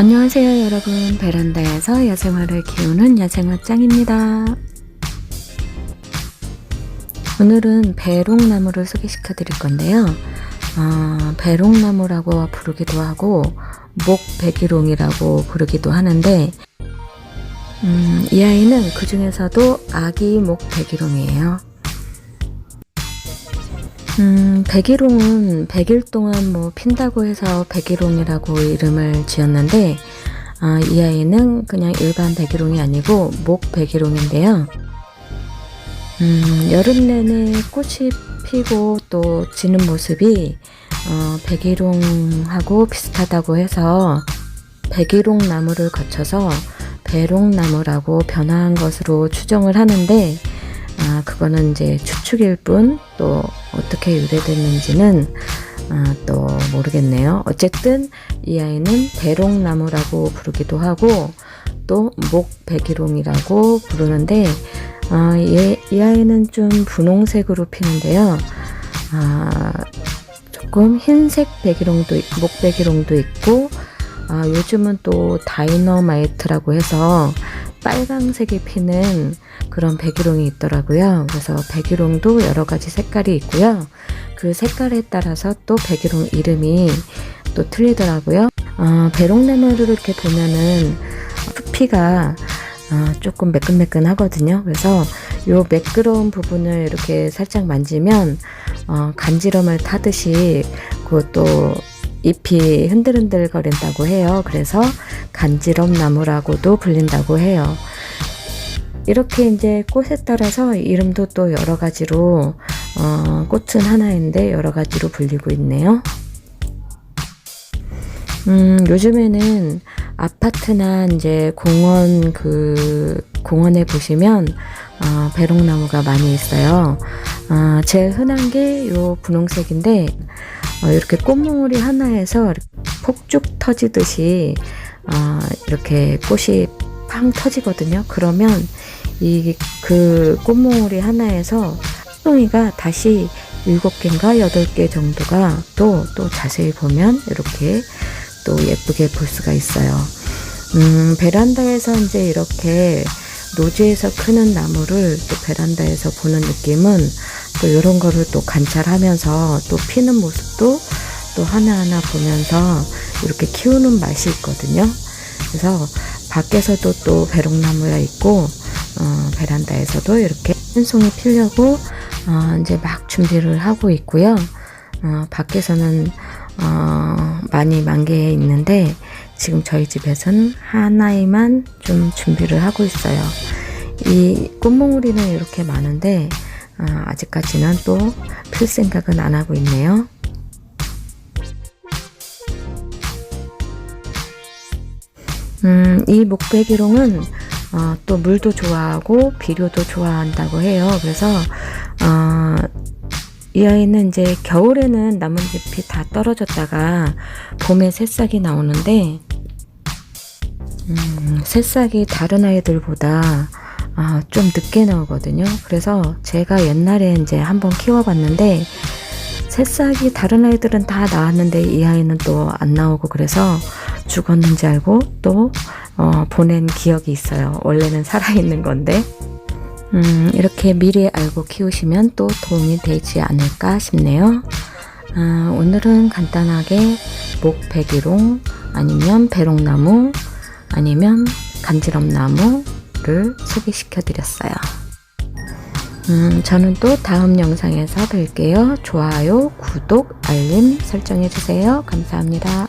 안녕하세요 여러분. 베란다에서 야생화를 키우는 야생화짱입니다. 오늘은 배롱나무를 소개시켜 드릴 건데요. 어, 배롱나무라고 부르기도 하고 목배기롱이라고 부르기도 하는데 음, 이 아이는 그 중에서도 아기 목배기롱이에요 음, 백일홍은 100일 동안 뭐 핀다고 해서 백일홍이라고 이름을 지었는데, 아, 이 아이는 그냥 일반 백일홍이 아니고 목 백일홍인데요. 음, 여름 내내 꽃이 피고 또 지는 모습이 어, 백일홍하고 비슷하다고 해서 백일홍 나무를 거쳐서 배롱나무라고 변화한 것으로 추정을 하는데 아, 그거는 이제 추측일 뿐, 또 어떻게 유래됐는지는 아, 또 모르겠네요. 어쨌든 이 아이는 배롱나무라고 부르기도 하고, 또 목백일홍이라고 부르는데, 아, 얘, 이 아이는 좀 분홍색으로 피는데요. 아, 조금 흰색 있- 목백일홍도 있고, 아, 요즘은 또 다이너마이트라고 해서 빨강색이 피는 그런 백일홍이 있더라고요. 그래서 백일홍도 여러 가지 색깔이 있고요. 그 색깔에 따라서 또 백일홍 이름이 또 틀리더라고요. 어, 배롱나무를 이렇게 보면은 표피가 어, 조금 매끈매끈 하거든요. 그래서 요 매끄러운 부분을 이렇게 살짝 만지면 어, 간지럼을 타듯이 그것도 잎이 흔들흔들 거린다고 해요. 그래서 간지럼 나무라고도 불린다고 해요. 이렇게 이제 꽃에 따라서 이름도 또 여러 가지로 어, 꽃은 하나인데 여러 가지로 불리고 있네요. 음, 요즘에는 아파트나 이제 공원 그 공원에 보시면 어, 배롱나무가 많이 있어요. 어, 제일 흔한 게 요 분홍색인데 어, 이렇게 꽃몽우리 하나에서 폭죽 터지듯이 어, 이렇게 꽃이 팡 터지거든요. 그러면 이 그 꽃몽우리 하나에서 똥이가 다시 일곱 개인가 여덟 개 정도가 또 또 자세히 보면 이렇게 또 예쁘게 볼 수가 있어요. 음, 베란다에서 이제 이렇게 노지에서 크는 나무를 또 베란다에서 보는 느낌은 또 이런 거를 또 관찰하면서 또 피는 모습도 또 하나하나 보면서 이렇게 키우는 맛이 있거든요. 그래서 밖에서도 또 배롱나무가 있고 어, 베란다에서도 이렇게 한 송이 피려고 어, 이제 막 준비를 하고 있고요. 어, 밖에서는 어, 많이 만개해 있는데 지금 저희 집에서는 하나에만 좀 준비를 하고 있어요. 이 꽃몽우리는 이렇게 많은데 어, 아직까지는 또 필 생각은 안 하고 있네요. 음, 이 목배기롱은 어, 또 물도 좋아하고 비료도 좋아한다고 해요. 그래서 어, 이 아이는 이제 겨울에는 나뭇 잎이 다 떨어졌다가 봄에 새싹이 나오는데 음, 새싹이 다른 아이들보다 아, 좀 늦게 나오거든요. 그래서 제가 옛날에 이제 한번 키워봤는데 새싹이 다른 아이들은 다 나왔는데 이 아이는 또 안 나오고 그래서 죽었는지 알고 또 어, 보낸 기억이 있어요. 원래는 살아있는 건데. 음, 이렇게 미리 알고 키우시면 또 도움이 되지 않을까 싶네요. 아, 오늘은 간단하게 목배기롱 아니면 배롱나무 아니면 간지럼나무 를 소개시켜 드렸어요. 음, 저는 또 다음 영상에서 뵐게요. 좋아요, 구독, 알림 설정해 주세요. 감사합니다.